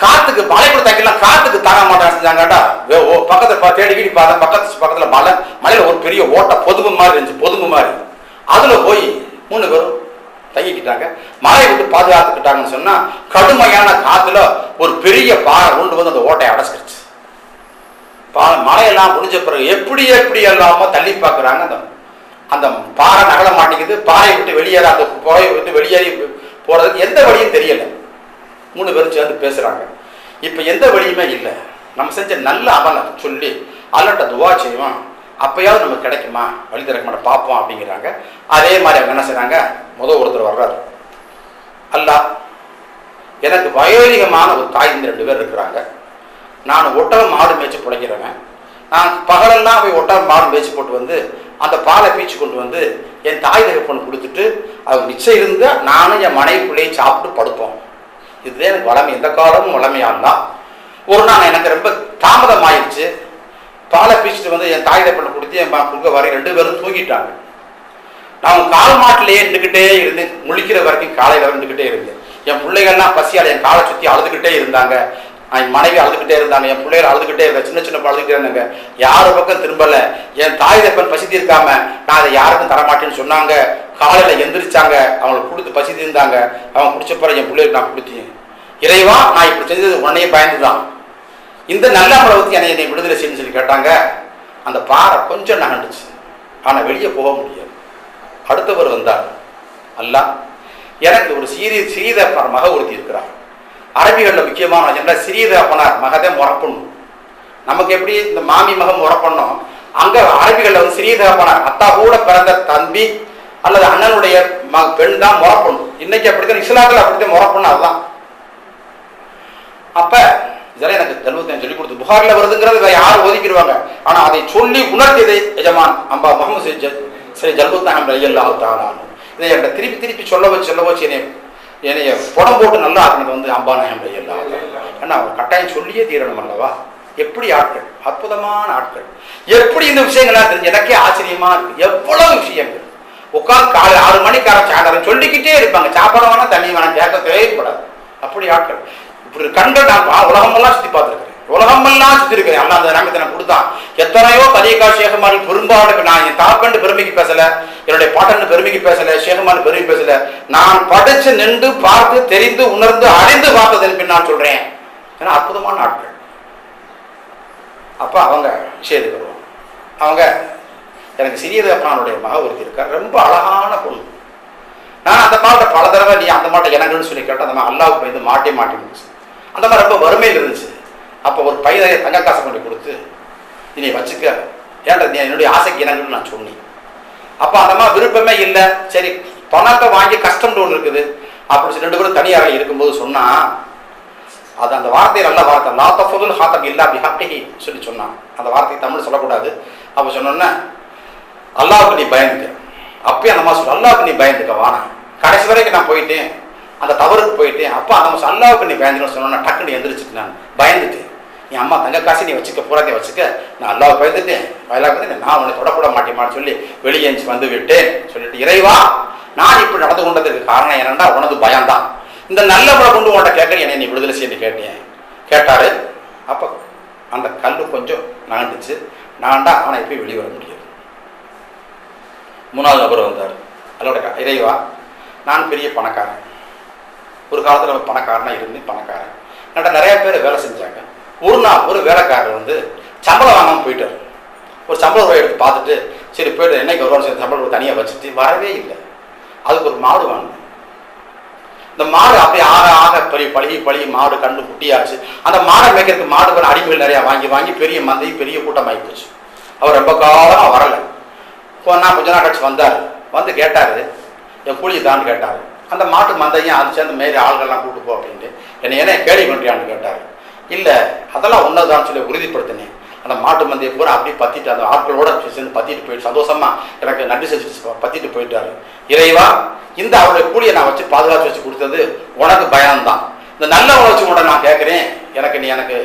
காத்துக்கு மழை கூட தங்கலாம் காத்துக்கு தாங்க மாட்டாங்க செஞ்சாங்கடா ஓ பக்கத்தில் தேடி கீடி பார்த்தா பக்கத்து பக்கத்தில் மலை மலையில் ஒரு பெரிய ஓட்டை பொதும்பு மாதிரி இருந்துச்சு பொதும்பு மாதிரி. அதில் போய் மூணு பேரும் தங்கிக்கிட்டாங்க. மலையை விட்டு பாதுகாத்துக்கிட்டாங்கன்னு சொன்னால் கடுமையான காற்றுல ஒரு பெரிய பாறை கொண்டு வந்து அந்த ஓட்டையை அடைச்சிருச்சு. பா- மழையெல்லாம் முடிஞ்ச பிறகு எப்படி எப்படி எல்லாமோ தள்ளி பார்க்குறாங்க. அந்த அந்த பாறை நகல மாட்டேங்குது. பாறையை விட்டு வெளியேற அந்த புகையை விட்டு வெளியேறி போகிறதுக்கு எந்த வழியும் தெரியல. மூணு பேரும் சேர்ந்து பேசுகிறாங்க இப்போ எந்த வழியுமே இல்லை. நம்ம செஞ்ச நல்ல அமலை சொல்லி அல்லட்ட துவா செய்வோம். அப்பயாவது நமக்கு கிடைக்குமா? வழி திறக்க பார்ப்போம் அப்படிங்கிறாங்க. அதே மாதிரி அவங்க என்ன செய்றாங்க? முதல் ஒருத்தர் வர்றாரு. அல்லாஹ் எனக்கு வயோதிகமான ஒரு தாய் இந்த ரெண்டு பேர் இருக்கிறாங்க. நான் ஒட்டகம் மாடு மேய்ச்சி பிழைக்கிறவன். நான் பகலெல்லாம் போய் ஒட்டகம் மாடு மேய்ச்சி போட்டு வந்து அந்த பாலை பீச்சு கொண்டு வந்து என் தாய் தகப்பன் கொடுத்துட்டு அவங்க மிச்சம் இருந்தால் நானும் என் மனைவி பிள்ளையை சாப்பிட்டு படுப்போம். இதுதான் எனக்கு வளமை. எந்த காலமும் வளமையாக தான். ஒரு நாள் எனக்கு ரொம்ப தாமதம் ஆயிடுச்சு பாலை பீச்சிட்டு வந்து என் தாய் தகப்பன் கொடுத்து என் ம- வரை ரெண்டு பேரும் தூங்கிட்டாங்க. நான் கால் மாட்டிலேயே நின்றுக்கிட்டே இருந்தேன். முழிக்கிற வரைக்கும் காலையில் நின்றுக்கிட்டே இருந்தேன். என் பிள்ளைகள்லாம் பசியால் என் காலை சுற்றி அழுதுகிட்டே இருந்தாங்க. என் மனைவி அழுதுகிட்டே இருந்தாங்க. என் பிள்ளைகள் அழுதுகிட்டே இருந்தாங்க. சின்ன சின்ன அழுதுகிட்டே இருந்தாங்க. யாரு பக்கம் திரும்பல. என் தாய் தப்பன் பசி தீர்க்காம நான் அதை யாருக்கும் தரமாட்டேன்னு சொன்னாங்க. காலையில் எந்திரிச்சாங்க. அவங்களுக்கு கொடுத்து பசி தீர்ந்தாங்க அவங்க குடிச்ச பிறகு என் பிள்ளைகளுக்கு நான் கொடுத்தேன். இறைவா நான் இப்படி செஞ்சது உன்னையே பயந்துதான். இந்த நல்ல அமலை என்னை என்னை விடுதலை செய்யணும்னு சொல்லி கேட்டாங்க. அந்த பாறை கொஞ்சம் நகண்டுச்சு ஆனால் வெளியே போக முடியாது. அடுத்தவர் வந்தார். அல்லாஹ் எனக்கு ஒரு சீரிய சிறீதப்பனார் மக ஒருத்தி இருக்கிறார் அரபிகளில் முக்கியமான என்ன சிறீதப்பனார் மகதை முறப்பண்ணும் நமக்கு எப்படி இந்த மாமி மகம் முறப்பண்ணோம் அங்கே அரபிகளில் வந்து சிறீதப்பனார். அத்தா கூட பிறந்த தம்பி அல்லது அண்ணனுடைய ம பெண் தான் முறப்பண்ணும் இன்னைக்கு அப்படித்தான் இஸ்லாத்தில் அப்படித்தான் முறப்பண்ணு அதுதான் அப்ப இதெல்லாம் எனக்கு தெளிவத்தை சொல்லி கொடுத்து புகாரில் வருதுங்கிறது வேற யாரும் ஒதுக்கிடுவாங்க. ஆனா அதை சொல்லி உணர்த்தியது எஜமான் அம்பா முகமது சரி சரி ஜல்புத்தான் ஐயல்லாஹு தாலானும் இதை என்கிட்ட திருப்பி திருப்பி சொல்ல வச்சு சொல்ல வச்சு என்னை என்னைய புடம் போட்டு நல்லா ஆக்கினது வந்து அம்பா நாயம் ஐயல்லா ஏன்னா அவர் கட்டாயம் சொல்லியே தீரணும் அல்லவா? எப்படி ஆட்கள்? அற்புதமான ஆட்கள். எப்படி இந்த விஷயங்கள்லாம் தெரிஞ்சு எனக்கே ஆச்சரியமா இருக்கு. எவ்வளவு விஷயங்கள்? உட்காந்து காலை ஆறு மணிக்கு ஆரம்பிச்சு சொல்லிக்கிட்டே இருப்பாங்க. சாப்பாடு வேணா தண்ணி வேணாம் கேட்க தேவைப்படாது. அப்படி ஆட்கள். ஒரு கண்கள் நான் பா- உலகமெல்லாம் சுத்தி பார்த்துருக்கேன் உலகமெல்லாம் சுத்தி இருக்கேன் அல்ல அந்த ரங்கத்தை நான் கொடுத்தான் எத்தனையோ தலிகா ஷேகமான் பெரும்பாலுக்கு நான் என் தாக்கண்டு பெருமைக்கு பேசல. என்னுடைய பாட்டன்னு பெருமைக்கு பேசல. ஷேகமான் பெருமை பேசல. நான் படைச்சு நின்று பார்த்து தெரிந்து உணர்ந்து அறிந்து பார்த்ததன் பின் நான் சொல்றேன். ஏன்னா அற்புதமான ஆட்கள். அப்ப அவங்க செய்து வருவாங்க அவங்க எனக்கு சிறியது சிறியதப்பனானுடைய மக ஒருத்தி இருக்கார். ரொம்ப அழகான பொண்ணு. நான் அந்த மாட்டை பல தடவை நீ அந்த மாட்டை எனக்குன்னு சொல்லி கேட்டேன். அந்த மாதிரி அல்லாவுக்கு பயந்து மாட்டே முடிச்சு அந்த மாதிரி ரொம்ப வறுமையில் இருந்துச்சு. அப்போ ஒரு பையனை தங்க காசை கொண்டு கொடுத்து நீ வச்சுக்க. ஏன்டா நீ என்னுடைய ஆசைக்கு எனக்குன்னு நான் சொன்னேன்? அப்போ அந்த மாதிரி விருப்பமே இல்லை. சரி பணத்தை வாங்கி கஷ்டம்னு ஒன்று இருக்குது. அப்படின்னு சொல்லி ரெண்டு பேரும் தனியாக இருக்கும்போது சொன்னால் அது அந்த வார்த்தை நல்ல வார்த்தை. லா தஃபதுல் ஹாத்தம் இல்லா அப்படி ஹக்கிஹி சொல்லி சொன்னான் அந்த வார்த்தையை தமிழ் சொல்லக்கூடாது. அப்போ சொன்னோன்னே அல்லாவுக்கு நீ பயந்துக்க. அப்பயே அந்த மாதிரி சொல்ல அல்லாவுக்கு நீ பயந்துக்க வானா கடைசி வரைக்கும் நான் போயிட்டேன். அந்த தவறுக்கு போயிட்டேன் அப்பா நம்ம மாதிரி அல்லாவுக்கு நீ பயந்துக்கன்னு சொன்னா டக்குன்னு எழுந்திரிச்சிட்டு நான் பயந்துட்டேன் என் அம்மா தங்க காசு நீ வச்சுக்க பூராத்தையும் வச்சுக்க நான் அல்லாவை பயந்துட்டேன் வயலாக வந்து நான் உன்னை தொடக்கூட மாட்டேமான்னு சொல்லி வெளியே எஞ்சி வந்து விட்டேன். சொல்லிட்டு இறைவா நான் இப்படி நடந்து கொண்டதுக்கு காரணம் என்னன்னா உனது பயம்தான். இந்த நல்ல முறை கொண்டு உன்ட்ட கேட்க என்னை நீ விடுதலை செய்து கேட்டேன் கேட்டாரு. அப்போ அந்த கல் கொஞ்சம் நகண்டுச்சு நகண்டா அவனை போய் வெளியே வர முடியாது மூணாவது நபர் வந்தார். அதோட இறைவா நான் பெரிய பணக்காரன். ஒரு காலத்தில் பணக்காரனா இருந்து பணக்காரன். என்கிட்ட நிறைய பேர் வேலை செஞ்சாங்க. ஒரு நாள் ஒரு வேலைக்காரர் வந்து சம்பளம் வாங்காமல் போயிட்டார். ஒரு சம்பள ரூபாய் எடுத்து பார்த்துட்டு சரி போயிட்டு என்னைக்கு வருவான்னு சொல்லி சம்பள ரூபாய் தனியாக வச்சுட்டு வரவே இல்லை. அதுக்கு ஒரு மாடு வாங்கினேன். இந்த மாடு அப்படியே ஆக ஆக பெரிய பழகி பழகி மாடு கண்டு குட்டியாச்சு. அந்த மாடை மேய்க்கிறதுக்கு மாடு கூட அடிமைகள் நிறையா வாங்கி வாங்கி பெரிய மந்தை பெரிய கூட்டமாகி போச்சு. அவர் ரொம்ப காலமாக வரலை. போனால் கொஞ்ச நாள் கழிச்சு வந்தார். வந்து கேட்டார் என் கூலியை தான் கேட்டார். அந்த மாட்டு மந்தையும் அது சேர்ந்து மேலே ஆள்கள்லாம் கூட்டு போ அப்படின்ட்டு. என்னை என்ன கேள்வி பண்ணுறியான்னு கேட்டார். இல்லை அதெல்லாம் ஒன்றதான் சொல்லி உறுதிப்படுத்தினேன். அந்த மாட்டு மந்தையை பூரா அப்படியே பத்திட்டு அந்த ஆட்களோட சேர்ந்து பத்திட்டு போயிட்டு சந்தோஷமா எனக்கு நன்றி செஞ்சு பத்திட்டு போயிட்டாரு. இறைவா இந்த அவருடைய கூலியை நான் வச்சு பாதுகாத்து வச்சு கொடுத்தது உனக்கு பயம்தான். இந்த நல்ல வளர்ச்சி கூட நான் கேட்குறேன். எனக்கு நீ எனக்கு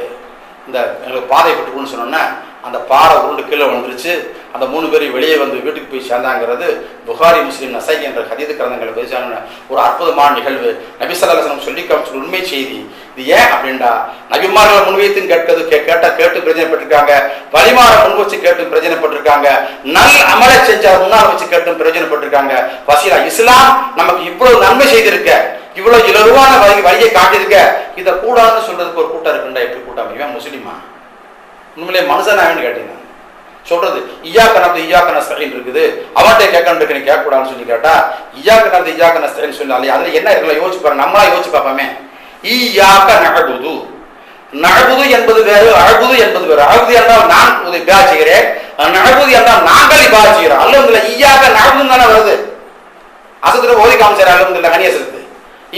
இந்த எங்களுக்கு பாதை விட்டுக்குன்னு சொன்னோன்னே அந்த பாறை உருண்டு கீழே விழுந்துருச்சு. அந்த மூணு பேரும் வெளியே வந்து வீட்டுக்கு போய் சேர்ந்தாங்கிறது புகாரி முஸ்லீம் நசை என்ற கதீது கிரந்தங்களை பேசான ஒரு அற்புதமான நிகழ்வு. நபிசல்லாசனம் சொல்லி காமிச்சு உண்மை செய்தி. இது ஏன் அப்படின்டா நபிமார்களை முன்வைத்தும் கேட்கறது கே- கேட்டு பிரச்சனைப்பட்டிருக்காங்க வழிமாற முன் வச்சு கேட்டும் பிரச்சனைப்பட்டிருக்காங்க நல் அமலை செஞ்ச முன்னால் வச்சு கேட்டும் பிரச்சனைப்பட்டிருக்காங்க வசீலா இஸ்லாம் நமக்கு இவ்வளவு நன்மை செய்திருக்க. இவ்வளவு இலகுவான வழி வழியை காட்டியிருக்க. இதை கூடாதுன்னு சொல்றதுக்கு ஒரு கூட்டம் இருக்குண்டா? எப்படி கூட்டம்? இவன் முஸ்லீமா? உண்மையிலே மனுஷனாகன்னு கேட்டீங்க சொல்றது இயாக்க நபது இயாக்க நஸ்தலின் இருக்குது. அவன்கிட்ட கேட்கணும் இருக்கு நீ கேட்கக்கூடாதுன்னு சொல்லி கேட்டா இயாக்க நபது இயாக்க நஸ்தலின் சொல்லி அதுல என்ன இருக்குல்ல யோசிச்சு பாரு நம்மளா யோசிச்சு பார்ப்போமே. ஈயாக்க நகடுது நகபுது என்பது வேறு அழகுது என்பது வேறு. அழகுது என்றால் நான் உதவி இபா செய்கிறேன். நகபுது என்றால் நாங்கள் இபா செய்கிறோம். அல்ல ஈயாக்க நகபுது தானே வருது? அசத்துல ஓதி காமிச்சார் அல்ல கணியசத்து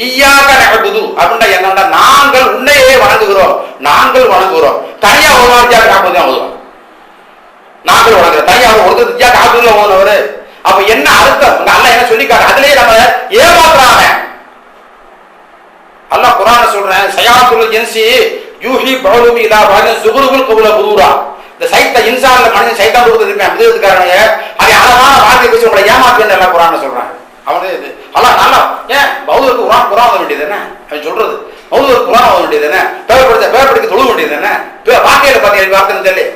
ஈயாக நகபுது அப்படின்னா என்னன்னா நாங்கள் உன்னையே வணங்குகிறோம். நாங்கள் வணங்குகிறோம். தனியா ஒரு வார்த்தையாக காப்பது தான் நாங்கள் வணங்குற தனியாக ஒருத்தர் தியாக ஆகுதுல போனவர் அப்ப என்ன அர்த்தம்? உங்க அல்ல என்ன சொல்லிக்காரு அதுலயே நம்ம ஏமாத்துறாங்க. அல்ல குரான சொல்றேன் சயாத்துல் ஜென்சி யூஹி பௌலுமி இலா பாஜன் சுகுருகுல் கபுல புதூரா. இந்த சைத்த இன்சான்ல மனிதன் சைத்தான் கொடுத்துருப்பேன் அப்படிங்கிறதுக்காரங்க அது அழகான வார்த்தை பேசி உங்களை ஏமாத்துவேன் எல்லாம் குரான சொல்றேன். அவனே இது. அல்ல நல்லா ஏன்? பௌதருக்கு குரான் குரான் வர வேண்டியது என்ன? அவன் சொல்றது. பௌதருக்கு குரான் வர வேண்டியது என்ன? பேர் படித்த தொழுக படிக்க வேண்டியது என்ன? பே- வார்த்தையில பார்த்தீங்க வார்த்தைன்னு தெரியல.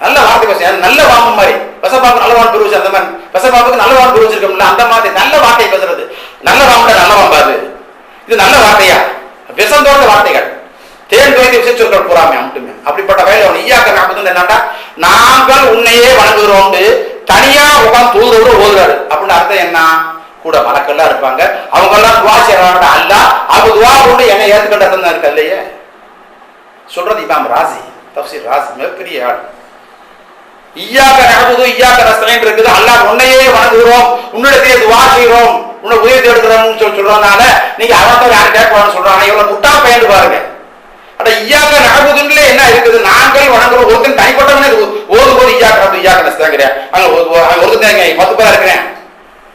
நல்ல வார்த்தை பேச நல்ல வாமன் மாதிரி. பெசப்பாக்கு நல்ல வான் பெருவச்சு அந்த மாதிரி. பெசப்பாப்புக்கு நல்ல வான் பெருவச்சிருக்கோம்ல அந்த மாதிரி நல்ல வார்த்தையை பேசுறது. நல்ல வாமட நல்ல வாம்பாது இது நல்ல வார்த்தையா? விஷம் வார்த்தைகள். தேன் துவைத்து விசைச்சொற்கள் பூராமே அமுட்டுமே அப்படிப்பட்ட வேலை அவன் ஈயாக்க நாற்பது என்னன்னா நாங்கள் உன்னையே வணங்குகிறோம் தனியா உட்காந்து தூதுவோடு ஓதுறாரு. அப்படின்னு அர்த்தம் என்ன? கூட மலக்கெல்லாம் இருப்பாங்க. அவங்க எல்லாம் துவா செய்யறாங்க அல்ல அவங்க துவா கொண்டு என்னை ஏத்துக்கிட்ட இருக்கு இல்லையே? சொல்றது இமாம் ராசி தப்சீர் ராசி மிகப்பெரிய ஆள். ஈயாக நடந்தது ஈயாக நஸ்தலைன் இருக்குது. அல்லாஹ் உன்னையே வணங்குகிறோம். உன்னிடத்தையே துவா செய்கிறோம். உன்னை உதவி தேடுகிறோம்னு சொல்லி சொல்றதுனால நீங்க அவன் யாரும் கேட்கணும்னு சொல்றாங்க. இவ்வளவு முட்டா பயந்து பாருங்க. அட ஈயாக நகபுதுல என்ன இருக்குது? நாங்கள் வணங்குறோம். ஒருத்தன் தனிப்பட்டவனே ஓது போது ஈயாக நகபுது ஈயாக நஸ்தாங்கிறேன் அங்க ஒருத்தன் பத்து பேர் இருக்கிறேன்.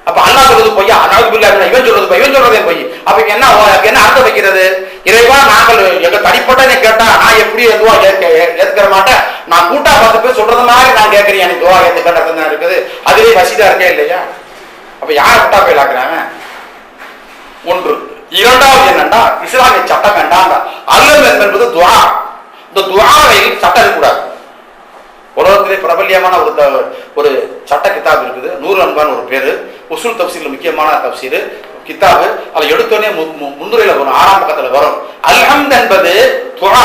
அப்ப அண்ணா சொல்றது பொய்யா? அண்ணாவுக்கு பிள்ளை இவன் சொல்றது பொய் இவன் சொல்றதே பொய். அப்ப என்ன என்ன அர்த்தம் வைக்கிறது? இறைவா நாங்கள் எங்க தனிப்பட்ட கேட்டா நான் எப்படி எதுவா ஏற்க ஏத்துக்கிற மாட்டேன்? நான் கூட்டா பார்த்து போய் சொல்றது மாதிரி நான் கேட்கறேன் எனக்கு துவா ஏத்துக்கிற கேட்டது தான் இருக்குது? அதுவே வசிதா இருக்கே இல்லையா? அப்ப யார் கூட்டா போய் ஆக்குறாங்க ஒன்று இரண்டாவது என்னன்னா இஸ்லாமிய சட்டம் வேண்டாம் அல்லம் என்பது துவா. இந்த துவாவில் சட்டம் இருக்கக்கூடாது. உலகத்திலே பிரபல்யமான ஒரு த- ஒரு சட்ட கித்தாப் இருக்குது. நூறு அன்பான ஒரு பேர். உசுல் தப்சீல் முக்கியமான தப்சீர். கித்தாபு அதில் எடுத்தோடனே மு- மு- வரும் ஆறாம் பக்கத்தில் வரும். அல்ஹம்த் என்பது துரா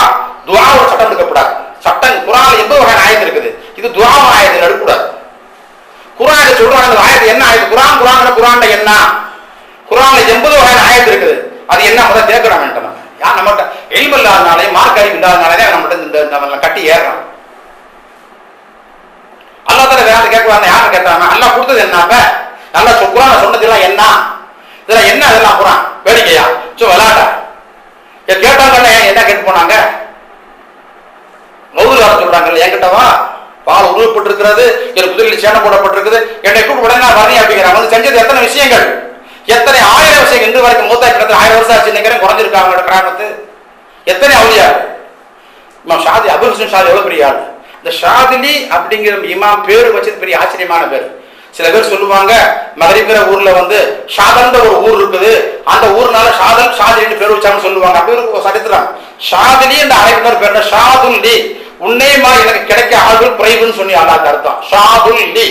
துரா ஒரு சட்டம் எடுக்கப்படாது. சட்டம் குரான் எண்பது வகையான ஆயத்து இருக்குது? இது துவா ஆயத்தில் எடுக்கக்கூடாது. குரான் சொல்றாங்க? அந்த ஆயத்து என்ன ஆயத்து? குரான் குரான் குரான் என்ன குரான்ல எண்பது வகையான ஆயத்து இருக்குது. அது என்ன முதல்ல கேட்கறாங்க நம்ம யார் நம்மகிட்ட? எல்ம் இல்லாதனாலே மார்க் அறிவு இல்லாதனாலே நம்மகிட்ட இந்த கட்டி ஏறுறான். அல்லா தலை வேற கேட்கலாம் யாரும் கேட்டாங்க அல்லா கொடுத்தது என்ன அப்ப நல்லா குரான் சொன்னதெல்லாம் என்ன? இதெல்லாம் என்ன அதெல்லாம் குரான்? வேடிக்கையா? சோ விளாட்டா ஏன் ஏன் என்ன கேட்டு போனாங்க? மௌது வர சொல்றாங்கல்ல என்கிட்டவா பால் உருவப்பட்டிருக்கிறது என் குதிரையில் சேனம் போடப்பட்டிருக்குது. என்னை கூப்பிட உடனே நான் அப்படிங்கிறாங்க. வந்து செஞ்சது எத்தனை விஷயங்கள்? எத்தனை ஆயிரம் விஷயங்கள் இன்று வரைக்கும் மூத்தா கிடத்துல ஆயிரம் வருஷம் ஆச்சு நினைக்கிறேன் குறைஞ்சிருக்காங்க கிராமத்து. எத்தனை அவளியா? ஷாதி அபுல் ஷாதி எவ்வளவு பெரிய ஆள்? இந்த ஷாதிலி அப்படிங்கிற இமாம் பேரு வச்சது பெரிய ஆச்சரியமான பேர். சில பேர் சொல்லுவாங்க மகரிபிற ஊர்ல வந்து ஷாதன்ற ஒரு ஊர் இருக்குது. அந்த ஊர்னால ஷாதல் ஷாதிலின்னு பேர் வச்சாங்கன்னு சொல்லுவாங்க. அப்படி ஒரு சரித்திரம் ஷாதிலி என்ற அழைப்பினர் பேர் ஷாதுல் லி உன்னேமா எனக்கு கிடைக்க ஆள்கள் குறைவுன்னு சொல்லி அல்லாஹ் அர்த்தம். ஷாதுல் லி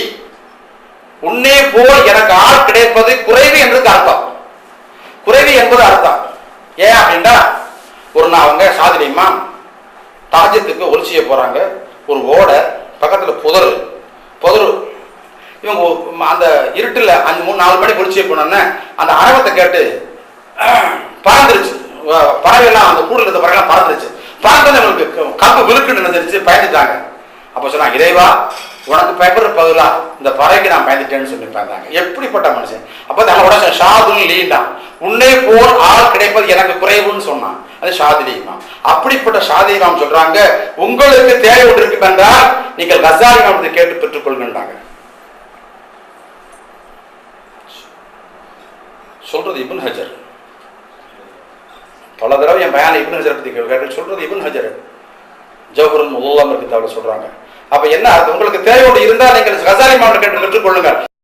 உன்னே போல் எனக்கு ஆள் கிடைப்பது குறைவு என்றதுக்கு அர்த்தம். குறைவு என்பது அர்த்தம். ஏன் அப்படின்னா ஒரு நாள் அவங்க சாதிலிமா தாஜத்துக்கு ஒளிச்சிய போறாங்க. ஒரு ஓடை பக்கத்தில் புதரு. புதரு இவங்க அந்த இருட்டில் அஞ்சு மூணு நாலு மணி குளிச்சு போனோன்னே அந்த அரவத்தை கேட்டு பறந்துருச்சு. பறவைலாம் அந்த கூடல இருந்த பறவைலாம் பறந்துருச்சு. பறந்து அவங்களுக்கு கம்பு விழுக்குன்னு தெரிஞ்சு பயந்துட்டாங்க. அப்போ சொன்னாங்க இறைவா உனக்கு பயப்படுற பதிலா இந்த பறவைக்கு நான் பயந்துட்டேன்னு சொல்லி பயந்தாங்க. எப்படிப்பட்ட மனுஷன்? அப்போ தான் உடனே ஷாதுன்னு லீண்டான் உன்னை போல் ஆள் கிடைப்பது எனக்கு குறைவுன்னு சொன்னான். அது ஷாதிலி இமாம். அப்படிப்பட்ட ஷாதி இமாம் சொல்றாங்க உங்களுக்கு தேவை ஒன்று இருக்கும் என்றால் நீங்கள் கசாலி இமாமத்தை கேட்டு பெற்றுக்கொள்கின்றாங்க. சொல்றது இபுன் ஹஜர். பல தடவை என் பயான இபுன் ஹஜர் பத்தி கேட்டு சொல்றது இபுன் ஹஜர். ஜவஹருல் முல்லாம் இருக்கு சொல்றாங்க. அப்ப என்ன உங்களுக்கு தேவை ஒன்று இருந்தால் நீங்கள் கசாரி மாவட்டம் கேட்டு பெற்றுக்கொள்ளுங்கள்.